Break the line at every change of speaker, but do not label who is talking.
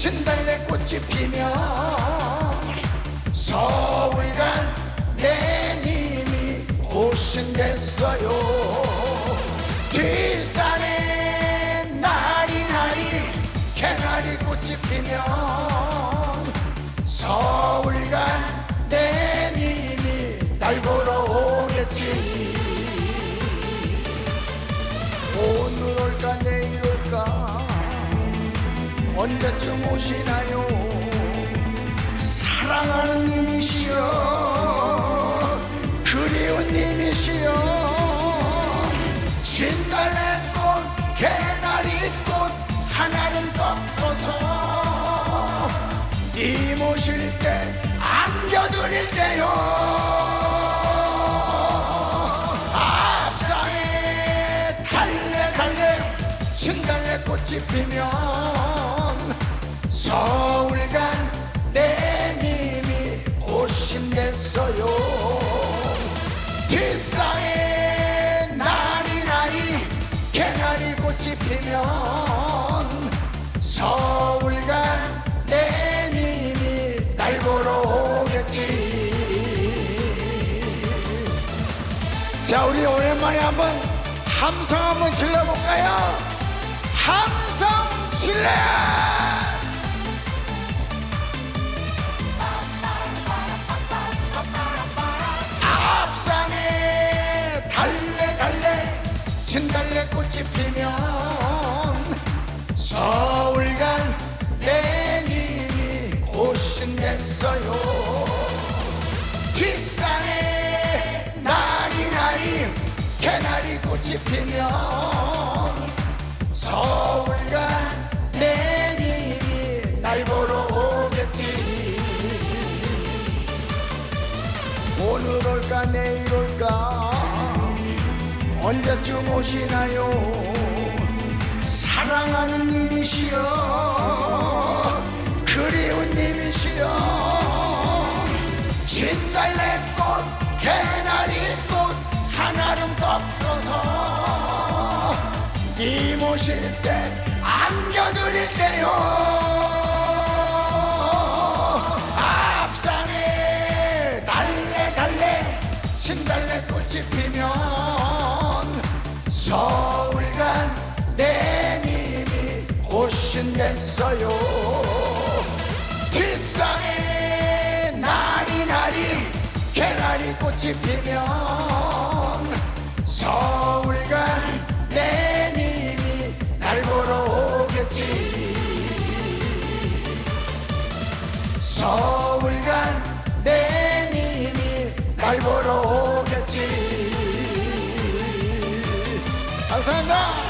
신달래 꽃이 피면 서울간 내님이 오신댔어요. 뒷산에 나리나리 개나리 꽃이 피면 서울 언제쯤 오시나요? 사랑하는 님이시여 그리운 님이시여 진달래꽃 개나리꽃 하나는 꺾어서 님 오실 때 안겨드릴 때요. 앞산에 달래 달래 진달래 꽃이 피면 서울간 내님이 오신댔어요. 뒷산에 나리 나리 개나리 꽃이 피면 서울간 내님이 날 보러 오겠지. 자 우리 오랜만에 한번 함성 한번 질러볼까요? 함성 질러 꽃이 피면 서울간 내님이 날 보러 오겠지. 오늘 올까 내일 올까? 언제쯤 오시나요? 사랑하는 님이시여 님 오실 때 안겨드릴 때요. 앞산에 달래 달래 진달래 꽃이 피면 서울간 내님이 오신댔어요. 뒷산에 나리나리 개나리 꽃이 피면 서 서울 간 내 님이 날 보러 오겠지. 감사합니다